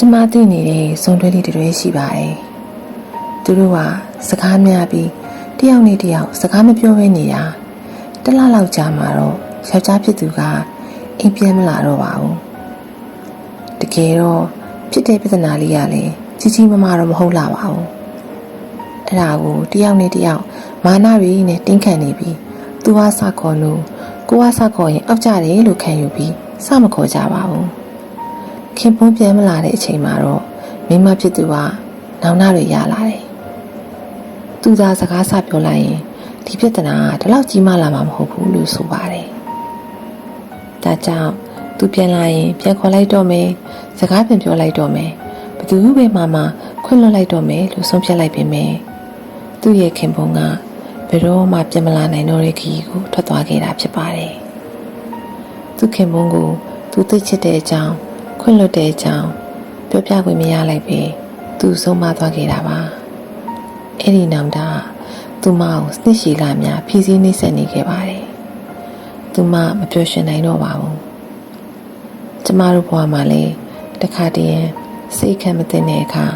ကျမသိနေတဲ့ဇွန်တွဲလေးတွေရှိပါတယ်သူတို့ကစကားများပြီးတယောက်နဲ့တယောက်စကားမပြောဘဲနေတာတစ်လလောက်ကြာမှတော့ယောက်ျားဖြစ်သူကအိမ်ပြန်မလာတော့ပါဘူးတကယ်တော့ဖြစ်တဲ့ပြဿနာလေးကလည်းကြီးကြီးမားမားတော့မဟုတ်လာပါဘူးအဲ့ဒါကိုတယောက်နဲ့တယောက်မာနရီနဲ့တင်းခံနေပြီးသူကစခေါ်လို့ကိုကစခေါ်ရင်အောက်ကြတယ်လို့ခံယူပြီးစမခေါ်ကြပါဘူး ခင်ပွန်းပြန်မလာတဲ့အချိန်မှာတော့မိမဖြစ်သူကနောင်နာတွေရလာတယ်။သူသာစကားဆပြောလိုက်ရင်ဒီပြဿနာကဒီလောက်ကြီးမားလာမှာမဟုတ်ဘူးလို့ဆိုပါတယ်။ဒါကြောင့်သူပြန်လာရင်ပြန်ခေါ်လိုက်တော့မယ်။စကားပြန်ပြောလိုက်တော့မယ်။ဘသူပဲမှမခွင့်လွှတ်လိုက်တော့မယ်လို့ဆုံးဖြတ်လိုက်ပေမယ့်သူ့ရဲ့ခင်ပွန်းကဘယ်တော့မှပြန်မလာနိုင်တော့တဲ့ခရီးကိုထွက်သွားခဲ့တာဖြစ်ပါတယ်။သူခင်ပွန်းကိုသူသိချစ်တဲ့အကြောင်း ခွင့်လွတ်တဲ့အကြောင်းပြောပြခွင့်မရလိုက်ပဲသူဆုံးမသွားခဲ့တာပါအဲ့ဒီနောက်တာသူမကိုနှစ်ရှည်လာများဖြီးစည်းနှိမ့်ဆက်နေခဲ့ပါတယ်သူမမပြောရှင်နိုင်တော့ပါဘူးကျမတို့ဘဝမှာလည်းတခါတည်းစိတ်ခံမသိတဲ့အခါ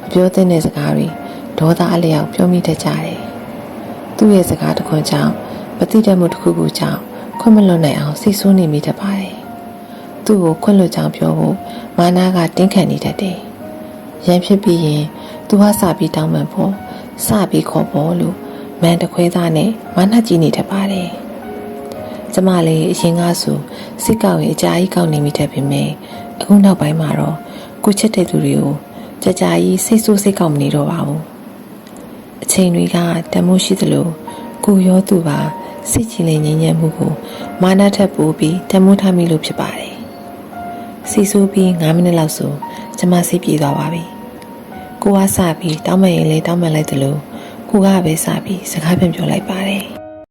မပြောသင့်တဲ့စကားတွေဒေါသအလျောက်ပြောမိတတ်ကြတယ်သူ့ရဲ့စကားတစ်ခွန်းကြောင့်ပฏิတတ်မှုတစ်ခုခုကြောင့်ခွင့်မလွတ်နိုင်အောင်စိတ်ဆိုးနေမိတတ်ပါတယ် သူ့ကိုခွင့်လွှတ်ကြောင်းပြောဖို့မာနာကတင်းခံနေတတ်တယ်။ရန်ဖြစ်ပြီးရင်သူဟာစပြီးတောင်းပန်ဖို့စပြီးခေါ်ဖို့လို့မန်တခွဲသားနဲ့မာနကြီးနေတတ်ပါတယ်။ကျမလည်းအရင်ကဆိုစိတ်ကောက်ရင်အကြာကြီးကောက်နေမိတတ်ပေမဲ့အခုနောက်ပိုင်းမှာတော့ကိုချစ်တဲ့သူတွေကိုကြာကြာကြီးစိတ်ဆိုးစိတ်ကောက်မနေတော့ပါဘူး။အချိန်တွေကတမိုးရှိသလိုကိုရောသူပါစိတ်ချလင်ငြိမ်းချမ်းမှုကိုမာနထက်ပိုပြီးတမိုးထားမိလို့ဖြစ်ပါတယ်။ စီဆိုးပြီး9မိနစ်လောက်ဆိုကျမစိတ်ပြေသွားပါပြီ။ကိုကစပြီးတောင်းမရင်လေတောင်းမလိုက်သလိုကိုကပဲစပြီးစကားပြန်ပြောလိုက်ပါတယ်